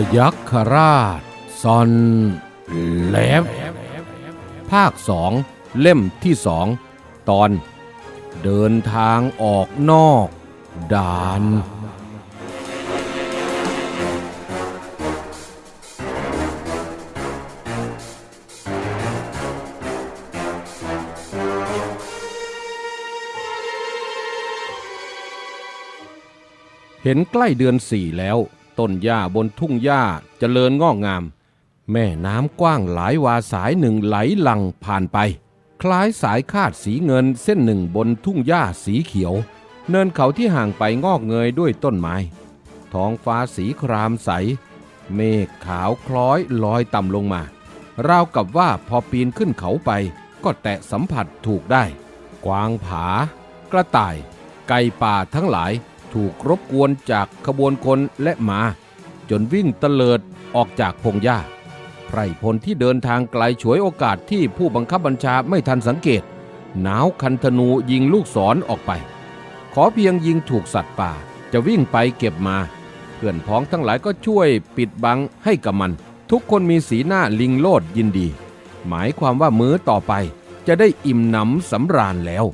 พยัคฆราชซอนแลบภาคสองเล่มที่สองตอน เดินทางออกนอกด่าน เห็นใกล้เดือนสี่แล้ว ต้นหญ้าบนทุ่งหญ้าเจริญงอกงาม แม่น้ำกว้างหลายวาสายหนึ่งไหลหลังผ่านไป คล้ายสายคาดสีเงินเส้นหนึ่งบนทุ่งหญ้าสีเขียว เนินเขาที่ห่างไปงอกเงยด้วยต้นไม้ ท้องฟ้าสีครามใส เมฆขาวคล้อยลอยต่ำลงมาราวกับว่าพอปีนขึ้นเขาไปก็แตะสัมผัสถูกได้ กวางผา กระต่าย ไก่ป่าทั้งหลาย ถูกรบกวนจากขบวนคนและหมา จนวิ่งเตลิดออกจากพงหญ้าไพรพลที่เดินทางไกลฉวยโอกาสที่ผู้บังคับบัญชาไม่ทันสังเกต หนาวคันธนูยิงลูกศรอออกไป ขอเพียงยิงถูกสัตว์ป่าจะวิ่งไปเก็บมา เพื่อนพ้องทั้งหลายก็ช่วยปิดบังให้กับมัน ทุกคนมีสีหน้าลิงโลดยินดี หมายความว่ามื้อต่อไปจะได้อิ่มหนำสำราญแล้ว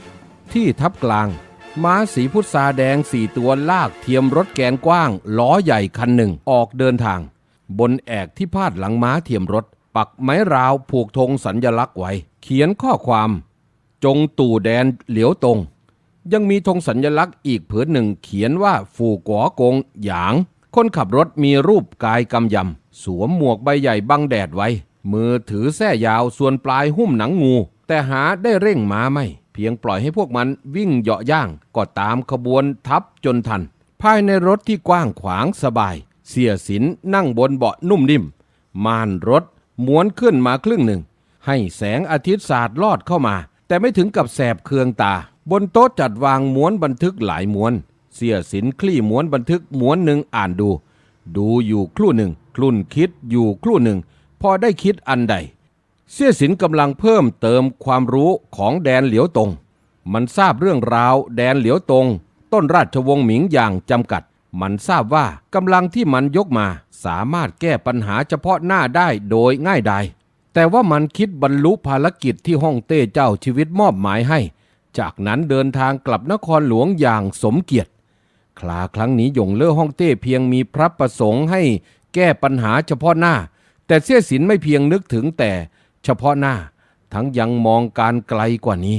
ที่ทับกลาง ม้าสีพุทราแดงสี่ตัวลากเทียมรถแกนกว้าง ล้อใหญ่คันหนึ่งออกเดินทาง บนแอกที่พาดหลังม้าเทียมรถ ปักไม้ราวผูกธงสัญญลักษณ์ไว้ เขียนข้อความ จงตู่แดนเหลียวตรง ยังมีธงสัญญลักษณ์อีกผืนหนึ่งเขียนว่าฝูกัวกงหยาง คนขับรถมีรูปกายกำยำ สวมหมวกใบใหญ่บังแดดไว้ มือถือแส้ยาวส่วนปลายหุ้มหนังงู แต่หาได้เร่งม้าไม่ เพียงปล่อยให้พวกมันวิ่งเหาะย่างก็ตามขบวนทับจนทัน ภายในรถที่กว้างขวางสบาย เสียสินนั่งบนเบาะนุ่มนิ่มม่านรถม้วนขึ้นมาครึ่งหนึ่ง ให้แสงอาทิตย์สาดลอดเข้ามา แต่ไม่ถึงกับแสบเคืองตา บนโต๊ะจัดวางม้วนบันทึกหลายม้วน เสียสินคลี่ม้วนบันทึกม้วนหนึ่งอ่านดู ดูอยู่ครู่หนึ่ง คลุ่นคิดอยู่ครู่หนึ่ง พอได้คิดอันใด เสียสินกำลังเพิ่มเติมความรู้ของแดนเหลียวตง มันทราบเรื่องราวแดนเหลียวตง ต้นราชวงศ์หมิงอย่างจำกัด มันทราบว่ากำลังที่มันยกมาสามารถแก้ปัญหาเฉพาะหน้าได้โดยง่ายดายแต่ว่ามันคิดบรรลุภารกิจที่ฮ่องเต้เจ้าชีวิตมอบหมายให้ จากนั้นเดินทางกลับนครหลวงอย่างสมเกียรติคลาครั้งนี้หยงเล่อฮ่องเต้เพียงมีพระประสงค์ให้แก้ปัญหาเฉพาะหน้า แต่เสี่ยสินไม่เพียงนึกถึงแต่ เฉพาะหน้า ทั้งยังมองการไกลกว่านี้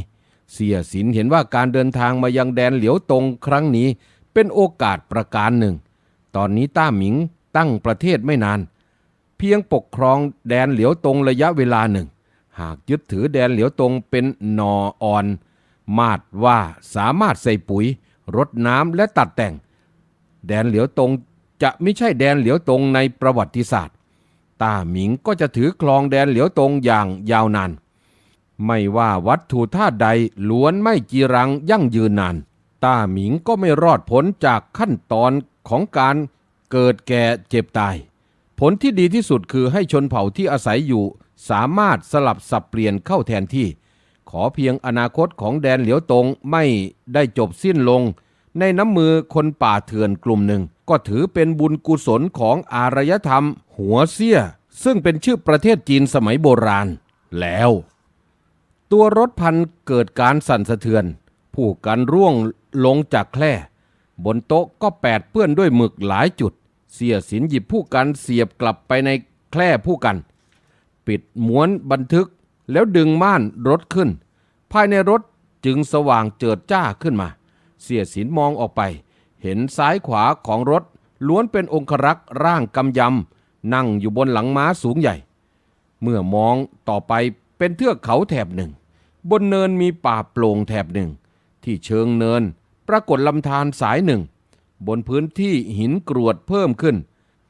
เสียสินเห็นว่าการเดินทางมายังแดนเหลียวตงครั้งนี้ เป็นโอกาสประการหนึ่ง ตอนนี้ต้าหมิงตั้งประเทศไม่นาน เพียงปกครองแดนเหลียวตงระยะเวลาหนึ่ง หากยึดถือแดนเหลียวตงเป็นนออ่อน มาดว่าสามารถใส่ปุ๋ยรดน้ำและตัดแต่ง แดนเหลียวตงจะไม่ใช่แดนเหลียวตงในประวัติศาสตร์ ต้าหมิงก็จะถือครองแดนเหลียวตงอย่างยาวนาน ไม่ว่าวัตถุธาตุใดล้วนไม่จีรังยั่งยืนนาน ต้าหมิงก็ไม่รอดพ้นจากขั้นตอนของการเกิดแก่เจ็บตาย ผลที่ดีที่สุดคือให้ชนเผ่าที่อาศัยอยู่ สามารถสลับสับเปลี่ยนเข้าแทนที่ ขอเพียงอนาคตของแดนเหลียวตงไม่ได้จบสิ้นลง ในน้ำมือคนป่าเถื่อนกลุ่มหนึ่ง ก็ถือเป็นบุญกุศลของอารยธรรม หัวเสี้ย ซึ่งเป็นชื่อประเทศจีนสมัยโบราณ แล้ว ตัวรถพันเกิดการสั่นสะเทือน ผู้กันร่วงลงจากแคร่บนโต๊ะก็แปดเปื้อนด้วยหมึกหลายจุด เสียสินหยิบผู้กันเสียบกลับไปในแคร่ผู้กัน ปิดม้วนบันทึกแล้วดึงม่านรถขึ้น ภายในรถจึงสว่างเจิดจ้าขึ้นมา เสียสินมองออกไป เห็นซ้ายขวาของรถล้วนเป็นองครักษ์ร่างกำยำ นั่งอยู่บนหลังม้าสูงใหญ่ เมื่อมองต่อไปเป็นเทือกเขาแถบหนึ่ง บนเนินมีป่าโปร่งแถบหนึ่ง ที่เชิงเนิน ปรากฏลำธารสายหนึ่ง บนพื้นที่หินกรวดเพิ่มขึ้น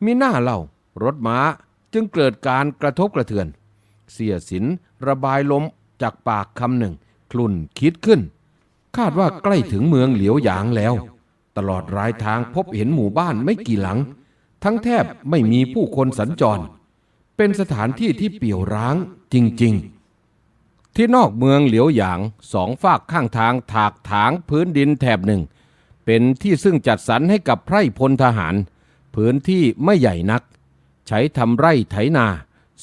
มีหน้าเล่ารถม้าจึงเกิดการกระทบกระเทือน เสียสินระบายลมจากปากคำหนึ่ง คลุ่นคิดขึ้น คาดว่าใกล้ถึงเมืองเหลียวหยางแล้ว ตลอดรายทางพบเห็นหมู่บ้านไม่กี่หลัง ทั้งแทบไม่มีผู้คนสัญจร เป็นสถานที่ที่เปี่ยวร้างจริง ๆ ที่นอกเมืองเหลียวหยางสองฝากข้างทางถากถางพื้นดินแถบหนึ่ง เป็นที่ซึ่งจัดสรรให้กับไพร่พลทหาร พื้นที่ไม่ใหญ่นัก ใช้ทำไร่ไถนา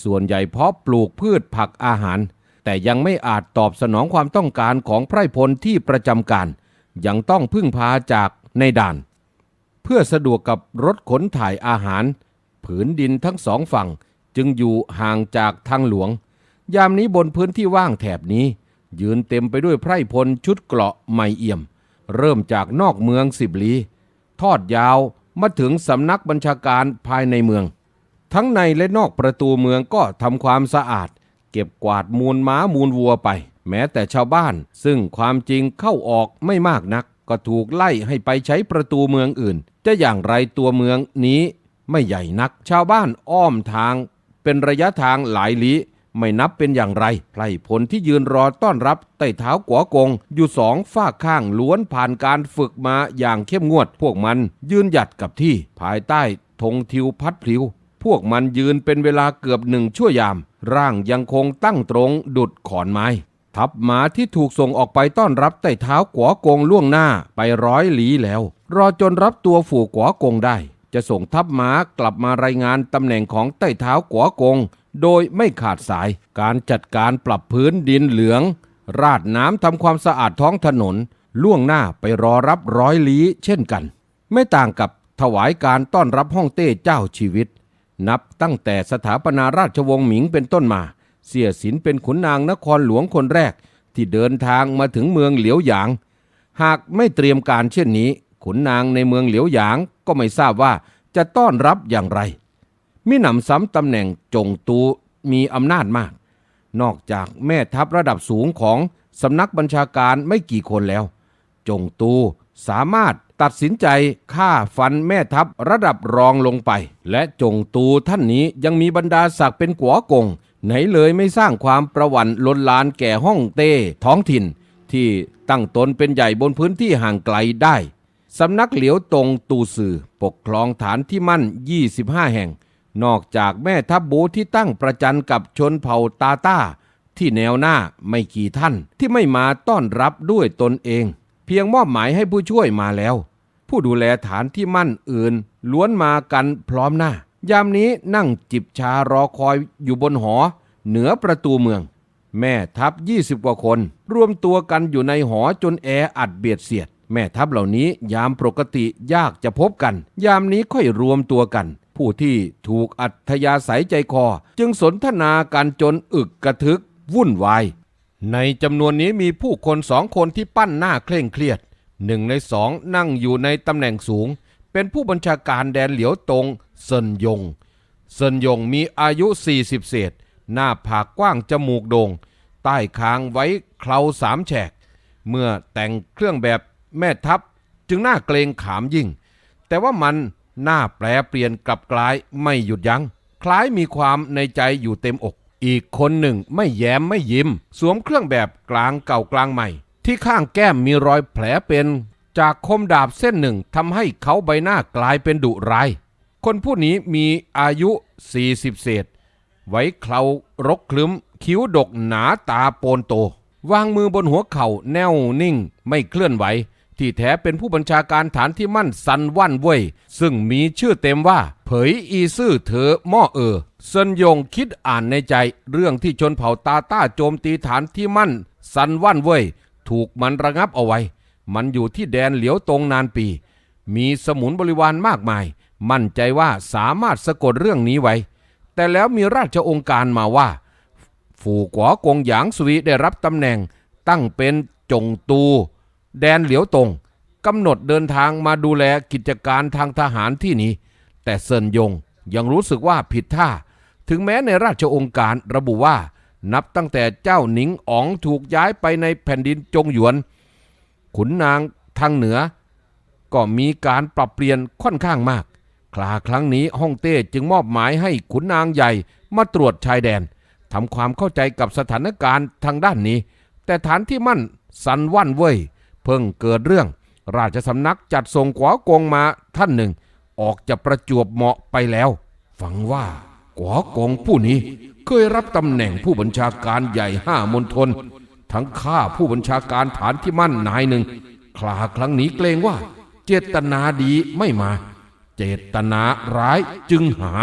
ส่วนใหญ่เพาะปลูกพืชผักอาหาร แต่ยังไม่อาจตอบสนองความต้องการของไพร่พลที่ประจำการยังต้องพึ่งพาจาก ในด่าน เพื่อสะดวกกับรถขนถ่ายอาหาร ผืนดินทั้งสองฝั่งจึงอยู่ห่างจากทางหลวง ยามนี้บนพื้นที่ว่างแถบนี้ ยืนเต็มไปด้วยไพร่พลชุดเกราะไม่เอี่ยม เริ่มจากนอกเมืองสิบลี ทอดยาวมาถึงสำนักบัญชาการภายในเมือง ทั้งในและนอกประตูเมืองก็ทำความสะอาด เก็บกวาดมูลม้ามูลวัวไป แม้แต่ชาวบ้าน ซึ่งความจริงเข้าออกไม่มากนัก ก็ถูกไล่ให้ไปใช้ประตูเมืองอื่น จะอย่างไรตัวเมืองนี้ไม่ใหญ่นัก ชาวบ้านอ้อมทาง เป็นระยะทางหลายลี้ไม่นับเป็นอย่างไร ไพร่พลที่ยืนรอต้อนรับไต่เท้ากัวกง อยู่สองฝาข้างล้วนผ่านการฝึกมาอย่างเข้มงวด พวกมันยืนหยัดกับที่ ภายใต้ธงทิวพัดพลิว พวกมันยืนเป็นเวลาเกือบหนึ่งชั่วยาม ร่างยังคงตั้งตรงดุดขอนไม้ ทัพม้าที่ถูกส่งออกไปต้อนรับไต่เท้ากัวกงล่วงหน้าไปร้อยลี้แล้ว รอจนรับตัวฝูกัวกงได้ จะส่งทัพม้ากลับมารายงานตำแหน่งของไต่เท้ากัวกง โดยไม่ขาดสาย การจัดการปรับพื้นดินเหลือง ราดน้ำทำความสะอาดท้องถนน ล่วงหน้าไปรอรับร้อยลี้เช่นกัน ไม่ต่างกับถวายการต้อนรับฮ่องเต้เจ้าชีวิต นับตั้งแต่สถาปนาราชวงศ์หมิงเป็นต้นมา เสียสินเป็นขุนนางนครหลวงคนแรก ที่เดินทางมาถึงเมืองเหลียวหยาง หากไม่เตรียมการเช่นนี้ ขุนนางในเมืองเหลียวหยางก็ไม่ทราบว่าจะต้อนรับอย่างไร มิหนำซ้ำตำแหน่งจงตูมีอำนาจมาก นอกจากแม่ทัพระดับสูงของสำนักบัญชาการไม่กี่คนแล้ว จงตูสามารถตัดสินใจฆ่าฟันแม่ทัพระดับรองลงไป และจงตูท่านนี้ยังมีบรรดาศักดิ์เป็นกัวกง ไหนเลยไม่สร้างความประวันลนลานแก่ห้องเต้ท้องถิ่น ที่ตั้งตนเป็นใหญ่บนพื้นที่ห่างไกลได้สำนักเหลียวตรงตูสื่อปกครองฐานที่มั่น 25 แห่ง นอกจากแม่ทัพบูที่ตั้งประจันกับชนเผ่าตาต้า ที่แนวหน้าไม่กี่ท่านที่ไม่มาต้อนรับด้วยตนเอง เพียงมอบหมายให้ผู้ช่วยมาแล้ว ผู้ดูแลฐานที่มั่นอื่นล้วนมากันพร้อมหน้า ยามนี้นั่งจิบชารอคอยอยู่บนหอ เหนือประตูเมือง แม่ทัพ20กว่าคน รวมตัวกันอยู่ในหอจนแออัดเบียดเสียด แม่ทัพเหล่านี้ยามปกติยากจะพบกัน ยามนี้ค่อยรวมตัวกัน ผู้ที่ถูกอัธยาศัยใจคอ จึงสนทนากันจนอึกกระทึก วุ่นวาย ในจำนวนนี้มีผู้คนสองคนที่ปั้นหน้าเคร่งเครียดหนึ่งในสองนั่งอยู่ในตำแหน่งสูง เป็นผู้บัญชาการแดนเหลียวตงเซินยง เซินยงมีอายุ 40 เศษ หน้าผากกว้างจมูกโดง่ง ใต้คางไว้เคราสามแฉก เมื่อแต่งเครื่องแบบแม่ทัพจึงหน่าเกรงขามยิ่ง แต่ว่ามันหน้าแปรเปลี่ยนกลับกลายไม่หยุดยัง้ง คล้ายมีความในใจอยู่เต็มอก อีกคนหนึ่งไม่แย้มไม่ยิ้ม สวมเครื่องแบบกลางเก่ากลางใหม่ ที่ข้างแก้มมีรอยแผลเป็น จากคมดาบเส้นหนึ่งทำให้เขาใบหน้ากลายเป็นดุร้าย คนผู้นี้มีอายุ 40 เศษ ไว้เครารกคลึ้ม คิ้วดกหนาตาโปนโต วางมือบนหัวเข่าแน่วนิ่ง ไม่เคลื่อนไหว ที่แท้เป็นผู้บัญชาการฐานที่มั่นซันวันเว่ย ซึ่งมีชื่อเต็มว่า เผยอีซื่อเถอหม่อเออเซินยงคิดอ่านในใจ เรื่องที่ชนเผ่าตาต้าโจมตีฐานที่มั่นซันวันเว่ยถูกมันระงับเอาไว้ มันอยู่ที่แดนเหลียวตรงนานปี มีสมุนบริวารมากมาย มั่นใจว่าสามารถสะกดเรื่องนี้ไว้ แต่แล้วมีราชองค์การมาว่า ฝูกัวกงหยางสวีได้รับตำแหน่งตั้งเป็นจงตู แดนเหลียวตงกำหนดเดินทางมาดูแลกิจการทางทหารที่นี้ แต่เซินยงยังรู้สึกว่าผิดท่า ถึงแม้ในราชองค์การระบุว่า นับตั้งแต่เจ้าหนิงอ๋องถูกย้ายไปในแผ่นดินจงหยวน ขุนนางทางเหนือ ก็มีการปรับเปลี่ยนค่อนข้างมาก คลาครั้งนี้ฮ่องเต้จึงมอบหมายให้ขุนนางใหญ่มาตรวจชายแดนทำความเข้าใจกับสถานการณ์ทางด้านนี้ แต่ฐานที่มั่นสันวันเว่ยเพิ่งเกิดเรื่อง ราชสำนักจัดส่งกัวกงมาท่านหนึ่ง ออกจะประจวบเหมาะไปแล้วฟังว่ากัวกงผู้นี้เคยรับตำแหน่งผู้บัญชาการใหญ่ห้ามณฑล ทั้งข้าผู้บัญชาการฐานที่มั่นนายหนึ่งคลาครั้งนี้เกรงว่า เจตนาดีไม่มา เจตนาร้ายจึงหา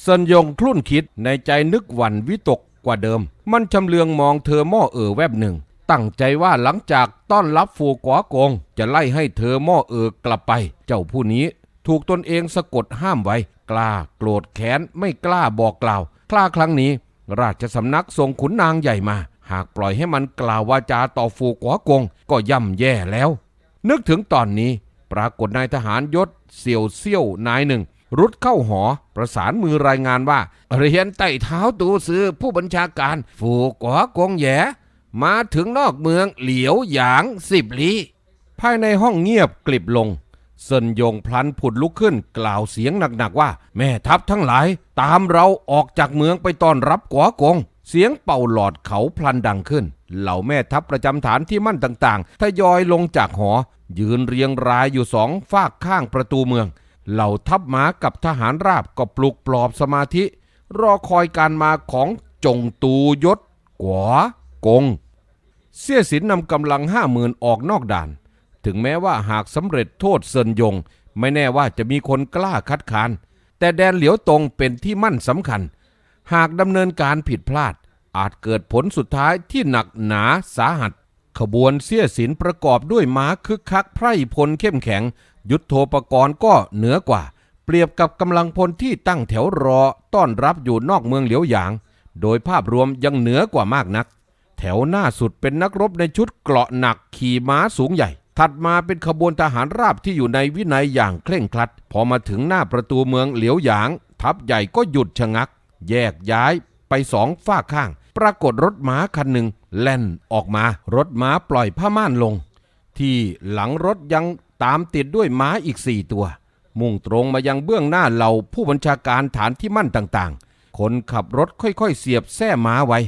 เซินยงคลุ่นคิดในใจนึกหวั่นวิตกกว่าเดิม มันชำเลืองมองเธอหม้อเอ่อแวบหนึ่ง ตั้งใจว่าหลังจากต้อนรับฟูกัวกง จะไล่ให้เธอหม้อเอ่อกลับไป เจ้าผู้นี้ถูกตนเองสะกดห้ามไว้ กล้าโกรธแค้นไม่กล้าบอกกล่าว คล้าครั้งนี้ ราชสำนักส่งขุนนางใหญ่มา หากปล่อยให้มันกล่าววาจาต่อฟูกัวกงก็ย่ำแย่แล้ว นึกถึงตอนนี้ปรากฏนายทหารยศเสี่ยวเซี่ยวนายหนึ่ง รุดเข้าหอ ประสานมือรายงานว่าเรียนไต่เท้าตูซือผู้บัญชาการฝูกวกงแหยมาถึงนอกเมืองเหลียวหยางสิบลี้ภายในห้องเงียบกลิบลงเซินยงพลันผุดลุกขึ้น กล่าวเสียงหนักๆว่า แม่ทัพทั้งหลาย ตามเราออกจากเมืองไปต้อนรับกวกง เสียงเป่าหลอดเขาพลันดังขึ้น เหล่าแม่ทัพประจำฐานที่มั่นต่างๆ ทยอยลงจากหอ ยืนเรียงรายอยู่สองฝากข้างประตูเมือง เหล่าทัพม้ากับทหารราบก็ปลุกปลอบสมาธิ รอคอยการมาของจงตูยศกวกง เสี่ยสินนำกำลังห้าหมื่นออกนอกด่าน ถึงแม้ว่าหากสำเร็จโทษเซินยง ไม่แน่ว่าจะมีคนกล้าคัดค้าน แต่แดนเหลียวตรงเป็นที่มั่นสำคัญ หากดำเนินการผิดพลาด อาจเกิดผลสุดท้ายที่หนักหนาสาหัส ขบวนเสี้ยสินประกอบด้วยม้าคึกคักไพร่พลเข้มแข็ง ยุทโธปกรณ์ก็เหนือกว่า เปรียบกับกำลังพลที่ตั้งแถวรอต้อนรับอยู่นอกเมืองเหลียวหยาง โดยภาพรวมยังเหนือกว่ามากนัก แถวหน้าสุดเป็นนักรบในชุดเกราะหนักขี่ม้าสูงใหญ่ถัดมาเป็นขบวนทหารราบที่อยู่ในวินัยอย่างเคร่งครัด พอมาถึงหน้าประตูเมืองเหลียวหยาง ทัพใหญ่ก็หยุดชะงัก แยกย้ายไปสองฝ้าข้าง ปรากฏรถม้าคันหนึ่งแล่นออกมา รถม้าปล่อยผ้าม่านลง ที่หลังรถยังตามติดด้วยม้าอีกสี่ตัว มุ่งตรงมายังเบื้องหน้าเหล่าผู้บัญชาการฐานที่มั่นต่างๆ คนขับรถค่อยๆ เสียบแส้ม้าไว้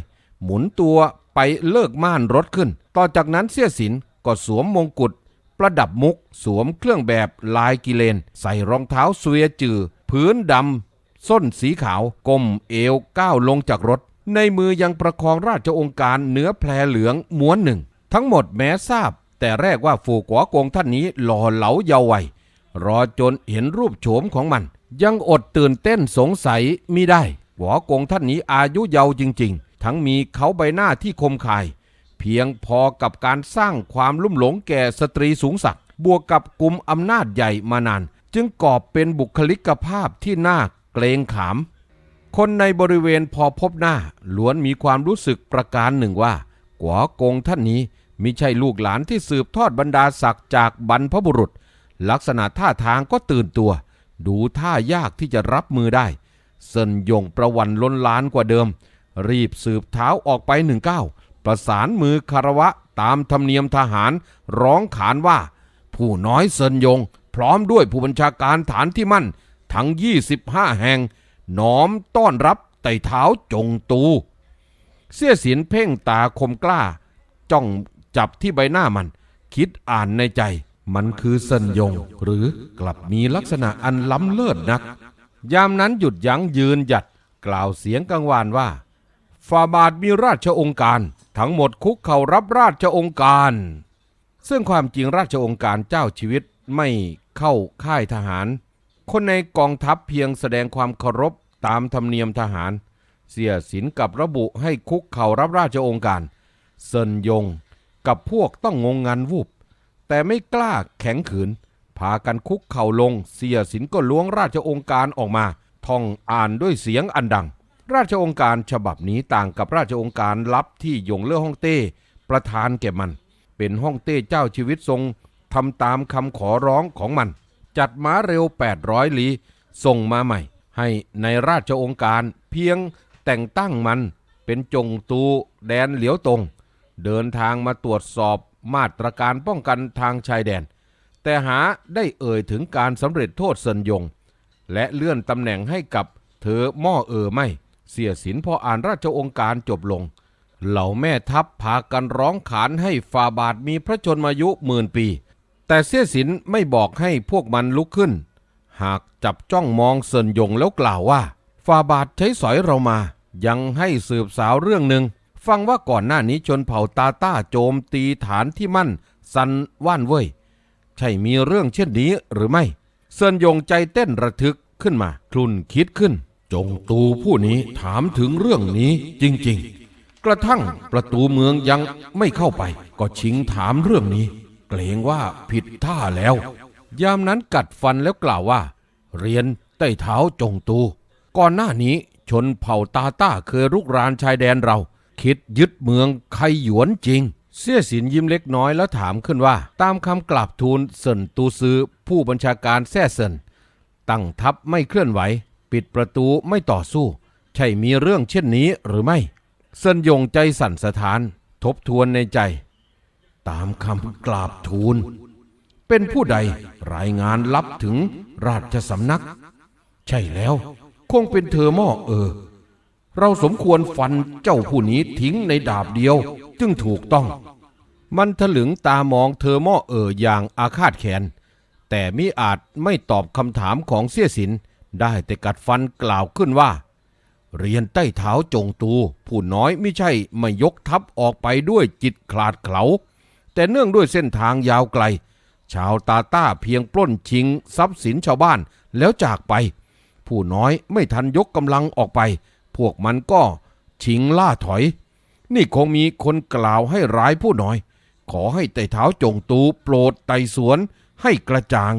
หมุนตัวไปเลิกม่านรถขึ้น ต่อจากนั้นเสี้ยสินก็สวมมงกุฎประดับมุก สวมเครื่องแบบลายกิเลน ใส่รองเท้าเสวียจือ พื้นดำ ส้นสีขาวก้มเอวก้าวลงจากรถ ในมือยังประคองราชองค์การเนื้อแพรเหลืองม้วนหนึ่ง ทั้งหมดแม้ทราบ แต่แรกว่าฝูกวกงท่านนี้หล่อเหลาเยาว์วัยรอจนเห็นรูปโฉมของมัน ยังอดตื่นเต้นสงสัยมิได้หวอกงท่านนี้อายุเยาว์จริง ๆ ทั้งมีเขาใบหน้าที่คมคาย เพียงพอกับการสร้างความลุ่มหลงแก่สตรีสูงศักดิ์บวกกับกลุ่มอำนาจใหญ่มานาน จึงก่อเป็นบุคลิกภาพที่น่า เกรงขาม คนในบริเวณพอพบหน้าล้วนมีความรู้สึกประการหนึ่งว่ากัวกงท่านนี้มิใช่ลูกหลานที่สืบทอดบรรดาศักดิ์จากบรรพบุรุษ ลักษณะท่าทางก็ตื่นตัว ดูท่ายากที่จะรับมือได้ เซินยงประวันล้นล้านกว่าเดิม รีบสืบเท้าออกไปหนึ่งก้าวประสานมือคารวะตามธรรมเนียมทหารร้องขานว่า ผู้น้อยเซินยง พร้อมด้วยผู้บัญชาการฐานที่มั่น ทั้ง 25 แห่ง น้อมต้อนรับไต่เท้าจงตู เสี้ยสินเพ่งตาคมกล้า จ้องจับที่ใบหน้ามัน คิดอ่านในใจ มันคือเซินยง หรือกลับมีลักษณะอันล้ำเลิศนัก ยามนั้นหยุดยั้งยืนหยัดกล่าวเสียงกังวานว่าฟาบาทมีราชองค์การ ทั้งหมดคุกเข่ารับราชองค์การ ซึ่งความจริงราชองค์การเจ้าชีวิตไม่เข้าค่ายทหาร คนในกองทัพเพียงแสดงความเคารพตามธรรมเนียมทหาร เสียสินกับระบุให้คุกเข่ารับราชองค์การ เซินยงกับพวกต้องงงงันวูบ แต่ไม่กล้าแข็งขืน พากันคุกเข่าลง เสียสินก็ล้วงราชองค์การออกมาท่องอ่านด้วยเสียงอันดัง ราชองค์การฉบับนี้ต่างกับราชองค์การลับที่ยงเล่อฮ่องเต้ประธานแก่มัน เป็นฮ่องเต้เจ้าชีวิตทรงทำตามคำขอร้องของมัน จัดม้าเร็ว 800 ลีส่งมาใหม่ ให้ในราชองค์การเพียงแต่งตั้งมันเป็นจงตูแดนเหลียวตรงเดินทางมาตรวจสอบมาตรการป้องกันทางชายแดน แต่หาได้เอ่ยถึงการสำเร็จโทษเซินยง และเลื่อนตำแหน่งให้กับเธอม้อเออไม่ เสียสินพออ่านราชองค์การจบลง เหล่าแม่ทัพพากันร้องขานให้ฟาบาทมีพระชนมายุหมื่นปี แต่เสี้ยสินไม่บอกให้พวกมันลุกขึ้น หากจับจ้องมองเซินยงแล้วกล่าวว่าฟาบาทใช้สอยเรามา ยังให้สืบสาวเรื่องหนึ่งฟังว่าก่อนหน้านี้ชนเผ่าตาต้าโจมตีฐานที่มั่นซันว่านเว่ยใช่มีเรื่องเช่นนี้หรือไม่ เซินยงใจเต้นระทึกขึ้นมาคลุนคิดขึ้น จงตูผู้นี้ถามถึงเรื่องนี้จริง ๆ กระทั่งประตูเมืองยังไม่เข้าไป ก็ชิงถามเรื่องนี้ เกรงว่าผิดท่าแล้ว ยามนั้นกัดฟันแล้วกล่าวว่า เรียนใต้เท้าจงตู ก่อนหน้านี้ชนเผ่าตาต้าเคยรุกรานชายแดนเรา คิดยึดเมืองไคหยวนจริง เสี่ยสินยิ้มเล็กน้อยแล้วถามขึ้นว่า ตามคำกราบทูลเซินตูซือผู้บัญชาการแซ่เซินตั้งทัพไม่เคลื่อนไหว ปิดประตูไม่ต่อสู้ ใช่มีเรื่องเช่นนี้หรือไม่ เซินยงใจสั่นสะท้าน ทบทวนในใจ ตามคำกราบทูล เป็นผู้ใดรายงานลับถึงราชสำนัก ใช่แล้ว คงเป็นเธอหม่อเออ เราสมควรฟันเจ้าผู้นี้ทิ้งในดาบเดียว จึงถูกต้อง มันถลึงตามองเธอหม่อเอออย่างอาฆาตแค้นแต่มิอาจไม่ตอบคำถามของเสี่ยสิน ได้แต่กัดฟันกล่าวขึ้นว่าเรียนใต้เท้าจงตู ผู้น้อยไม่ใช่ไม่ยกทัพออกไปด้วยจิตขลาดเขลา แต่เนื่องด้วยเส้นทางยาวไกล ชาวตาต้าเพียงปล้นชิงทรัพย์สินชาวบ้านแล้วจากไป ผู้น้อยไม่ทันยกกำลังออกไป พวกมันก็ชิงล่าถอย นี่คงมีคนกล่าวให้ร้ายผู้น้อย ขอให้ไต่เท้าจงตูโปรดไต่สวนให้กระจ่าง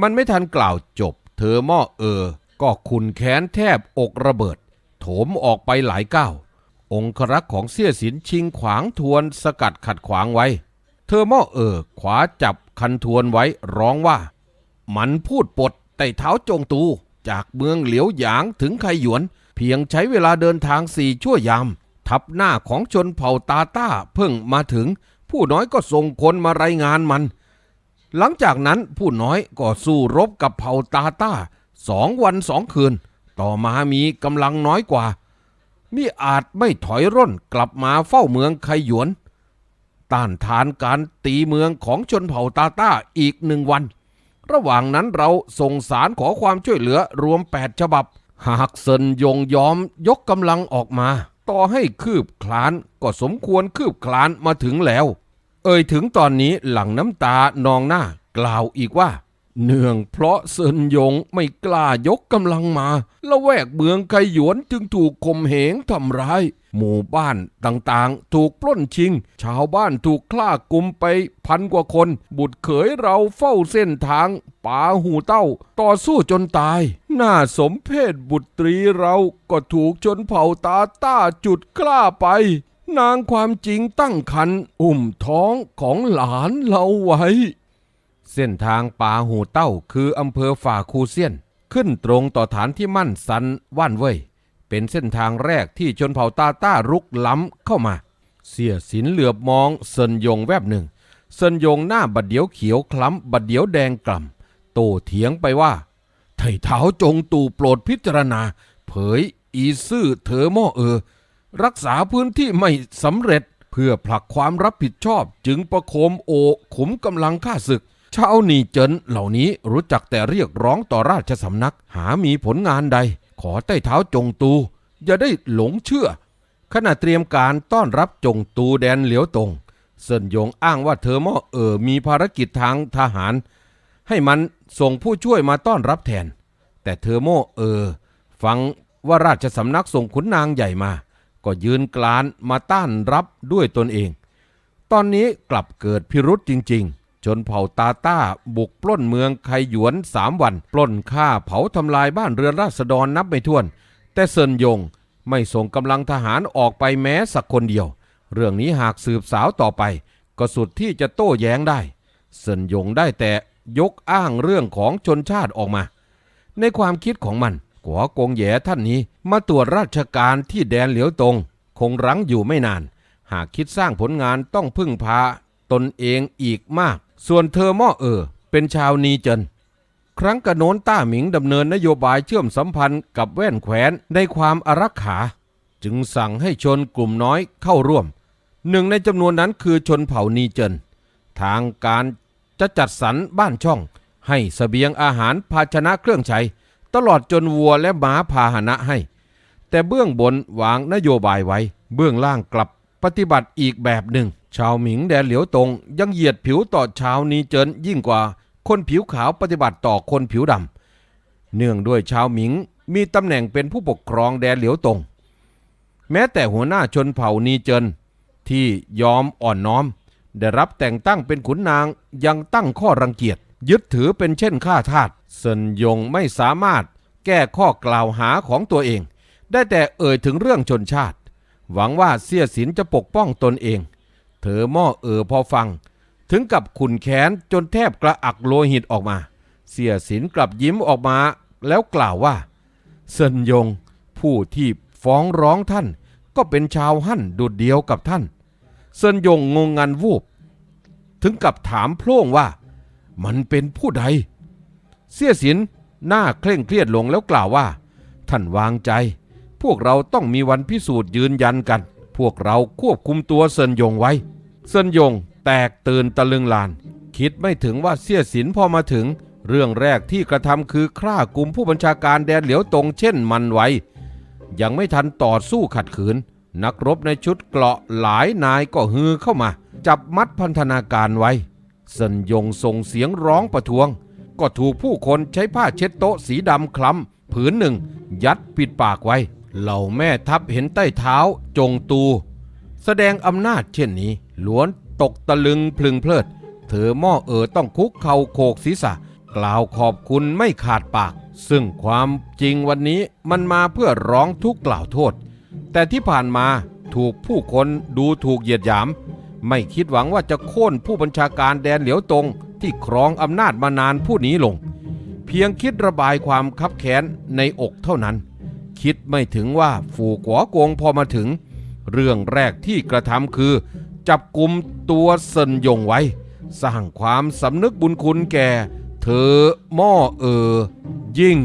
มันไม่ทันกล่าวจบ เธอหม้อเออ ก็ขุนแขนแทบอกระเบิด โถมออกไปหลายก้าวองครักษ์ของเสี้ยสินชิงขวางทวนสกัดขัดขวางไว้ เธอหม้อเออขวาจับคันทวนไว้ร้องว่า มันพูดปดไต่เท้าจงตู จากเมืองเหลียวหยางถึงไคหยวน เพียงใช้เวลาเดินทางสี่ชั่วยาม ทับหน้าของชนเผ่าตาต้าเพิ่งมาถึง ผู้น้อยก็ส่งคนมารายงานมัน หลังจากนั้นผู้น้อยก็สู้รบกับเผ่าตาต้าสองวันสองคืน ต่อมามีกำลังน้อยกว่ามิอาจไม่ถอยร่นกลับมาเฝ้าเมืองไคหยวน ต้านทานการตีเมืองของชนเผ่าตาต้าอีกหนึ่งวัน ระหว่างนั้นเราส่งสารขอความช่วยเหลือรวม 8 ฉบับ หากเซินยงยอมยกกำลังออกมา ต่อให้คืบคลานก็สมควรคืบคลานมาถึงแล้ว เอ่ยถึงตอนนี้หลังน้ำตานองหน้ากล่าวอีกว่า เนื่องเพราะเซินยงไม่กล้ายกกำลังมาละแวกเมืองไคหยวนจึงถูกข่มเหงทำร้าย หมู่บ้านต่างๆ ถูกปล้นชิง ชาวบ้านถูกฆ่ากลุ่มไปพันกว่าคน บุตรเขยเราเฝ้าเส้นทางป่าหูเต้า ต่อสู้จนตาย หน่าสมเพศบุตรีเราก็ถูกชนเผ่าตาต้าจุดกล้าไป นางความจริงตั้งคัน อุ้มท้องของหลานเราไว้ เส้นทางป่าหูเต้าคืออำเภอฝ่าคูเซียน ขึ้นตรงต่อฐานที่มั่นสันว่านเว่ยเป็นเส้นทางแรกที่ชนเผ่าตาต้ารุกล้ำเข้ามา เสียสินเหลือบมองเซินยงแวบหนึ่งเซินยงหน้าบัดเดียวเขียวคล้ำบัดเดียวแดงกล่ำโตเถียงไปว่า ไถ่เท้าจงตู่โปรดพิจารณา เผยอีซื่อเถอหม้อเออ รักษาพื้นที่ไม่สำเร็จเพื่อผลักความรับผิดชอบจึงประโคมโอขุมกำลังฆ่าศึก ชาวนีเจินเหล่านี้รู้จักแต่เรียกร้องต่อราชสำนักหามีผลงานใด ขอใต้เท้าจงตู อย่าได้หลงเชื่อ ขณะเตรียมการต้อนรับจงตูแดนเหลียวตงเซินยงอ้างว่าเธอม่อเออมีภารกิจทางทหาร ให้มันส่งผู้ช่วยมาต้อนรับแทน แต่เธอโม่เออ ฟังว่าราชสำนักส่งขุนนางใหญ่มา ก็ยืนกลานมาต้านรับด้วยตนเอง ตอนนี้กลับเกิดพิรุษจริงๆ จนเผ่าตาต้าบุกปล้นเมืองไคหยวนสามวัน ปล้นฆ่าเผาทำลายบ้านเรือนราษฎรนับไม่ถ้วน แต่เซินยงไม่ส่งกำลังทหารออกไปแม้สักคนเดียว เรื่องนี้หากสืบสาวต่อไป ก็สุดที่จะโต้แย้งได้ เซินยงได้แต่ยกอ้างเรื่องของชนชาติออกมา ในความคิดของมันกัวกงแย่ท่านนี้มาตรวจราชการที่แดนเหลียวตง คงรั้งอยู่ไม่นาน หากคิดสร้างผลงานต้องพึ่งพาตนเองอีกมาก ส่วนเธอม่อเออ เป็นชาวนีเจิน ครั้งกระโน้นต้าหมิงดำเนินนโยบายเชื่อมสัมพันธ์กับแว่นแขวนในความอารักขา จึงสั่งให้ชนกลุ่มน้อยเข้าร่วม หนึ่งในจำนวนนั้นคือชนเผ่านีเจิน ทางการจะจัดสรรบ้านช่อง ให้สเสบียงอาหารภาชนะเครื่องใช้ ตลอดจนวัวและหมาพาหนะให้ แต่เบื้องบนวางนโยบายไว้ เบื้องล่างกลับปฏิบัติอีกแบบหนึ่ง ชาวหมิงแดนเหลียวตงยังเหยียดผิวต่อชาวนีเจินยิ่งกว่า คนผิวขาวปฏิบัติต่อคนผิวดำเนื่องด้วยชาวหมิงมีตำแหน่งเป็นผู้ปกครองแดนเหลียวตง แม้แต่หัวหน้าชนเผ่านีเจินที่ยอมอ่อนน้อม ได้รับแต่งตั้งเป็นขุนนางยังตั้งข้อรังเกียจ ยึดถือเป็นเช่นข้าทาสเซินยงไม่สามารถแก้ข้อกล่าวหาของตัวเอง ได้แต่เอ่ยถึงเรื่องชนชาติ หวังว่าเสียสินจะปกป้องตนเอง เธอหม้อเออพอฟัง ถึงกับขุนแค้นจนแทบกระอักโลหิตออกมา เสียสินกลับยิ้มออกมาแล้วกล่าวว่าเซินยง ผู้ที่ฟ้องร้องท่าน ก็เป็นชาวหั่นดุดเดียวกับท่าน เซินยงงงงันวูบ ถึงกับถามโพล่งว่า มันเป็นผู้ใด เสียสินหน้าเคร่งเครียดลงแล้วกล่าวว่า ท่านวางใจ พวกเราต้องมีวันพิสูจน์ยืนยันกัน พวกเราควบคุมตัวเซินยงไว้ เซินยงแตกตื่นตะลึงลาน คิดไม่ถึงว่าเสียสินพอมาถึง เรื่องแรกที่กระทำคือฆ่ากลุ่มผู้บัญชาการแดนเหลียวตงเช่นมันไว้ ยังไม่ทันต่อสู้ขัดขืน นักรบในชุดเกราะหลายนายก็ฮือเข้ามา จับมัดพันธนาการไว้ เซินยงส่งเสียงร้องประท้วง ก็ถูกผู้คนใช้ผ้าเช็ดโต๊ะสีดำคล้ำผืนหนึ่ง ยัดปิดปากไว้ เหล่าแม่ทัพเห็นใต้เท้าจงตู แสดงอำนาจเช่นนี้ล้วนตกตะลึงพลึงเพลิด เธอหม้อเออต้องคุกเข่าโขกศีรษะ กล่าวขอบคุณไม่ขาดปาก ซึ่งความจริงวันนี้มันมาเพื่อร้องทุกข์กล่าวโทษ แต่ที่ผ่านมาถูกผู้คนดูถูกเหยียดหยาม ไม่คิดหวังว่าจะโค่นผู้บัญชาการแดนเหลียวตงที่ครองอำนาจมานานผู้นี้ลง เพียงคิดระบายความคับแค้นในอกเท่านั้น คิดไม่ถึงว่าฝูกหัวกงพอมาถึง เรื่องแรกที่กระทำคือ จับกลุ่มตัวเซินยงไว้ สร้างความสำนึกบุญคุณแก่ เธอหม้อเออยิ่ง